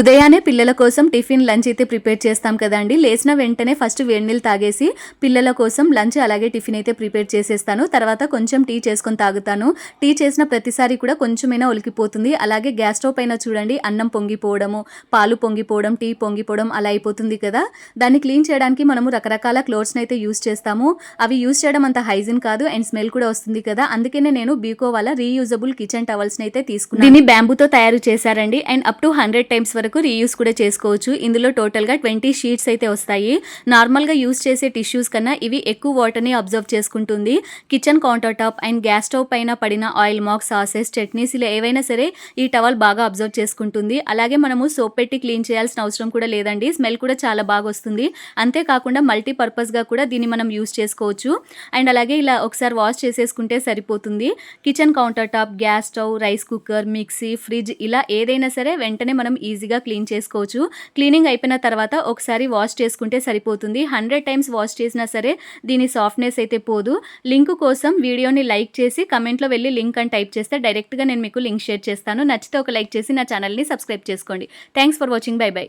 ఉదయాన్నే పిల్లల కోసం టిఫిన్ లంచ్ అయితే ప్రిపేర్ చేస్తాం కదండి లేచిన వెంటనే ఫస్ట్ వేడి నీళ్ళు తాగేసి పిల్లల కోసం లంచ్ అలాగే టిఫిన్ అయితే ప్రిపేర్ చేసేస్తాను. తర్వాత కొంచెం టీ చేసుకొని తాగుతాను. టీ చేసిన ప్రతిసారి కూడా కొంచెమైనా ఒలికిపోతుంది అలాగే గ్యాస్ స్టవ్ పైన చూడండి అన్నం పొంగిపోవడము పాలు పొంగిపోవడం టీ పొంగిపోవడం అలా అయిపోతుంది కదా. దాన్ని క్లీన్ చేయడానికి మనము రకరకాల క్లోత్స్ని అయితే యూస్ చేస్తాము. అవి యూస్ చేయడం అంత హైజిన్ కాదు అండ్ స్మెల్ కూడా వస్తుంది కదా. అందుకనే నేను బీకో వాళ్ళ రీయూజబుల్ కిచెన్ టవల్స్ని అయితే తీసుకున్నాను. దీన్ని బ్యాంబూతో తయారు చేశారండి. And up to hundred times వరకు రీయూస్ కూడా చేసుకోవచ్చు. ఇందులో టోటల్గా ట్వంటీ షీట్స్ అయితే వస్తాయి. నార్మల్గా యూస్ చేసే టిష్యూస్ కన్నా ఇవి ఎక్కువ వాటర్ని అబ్జర్వ్ చేసుకుంటుంది. Kitchen counter top and gas stove పైన పడిన ఆయిల్ మాక్ సాసెస్ చట్నీస్ ఇలా ఏవైనా సరే ఈ టవల్ బాగా అబ్జర్వ్ చేసుకుంటుంది. అలాగే మనము సోప్ పెట్టి క్లీన్ చేయాల్సిన అవసరం కూడా లేదండి. స్మెల్ కూడా చాలా బాగా వస్తుంది. అంతేకాకుండా మల్టీపర్పస్గా కూడా దీన్ని మనం యూస్ చేసుకోవచ్చు. అండ్ అలాగే ఇలా ఒకసారి వాష్ చేసేసుకుంటే సరిపోతుంది. Kitchen counter top gas stove rice cooker mixie fridge ఇలా ఏదైనా సరే వెంటనే మనం ఈజీగా క్లీన్ చేసుకోవచ్చు. క్లీనింగ్ అయిపోయిన తర్వాత ఒకసారి వాష్ చేసుకుంటే సరిపోతుంది. హండ్రెడ్ టైమ్స్ వాష్ చేసినా సరే దీని సాఫ్ట్నెస్ అయితే పోదు. లింక్ కోసం వీడియోని లైక్ చేసి కమెంట్లో వెళ్ళి లింక్ అని టైప్ చేస్తే డైరెక్ట్గా నేను మీకు లింక్ షేర్ చేస్తాను. నచ్చితే ఒక లైక్ చేసి నా ఛానల్ని సబ్స్క్రైబ్ చేసుకోండి. Thanks for watching. Bye bye.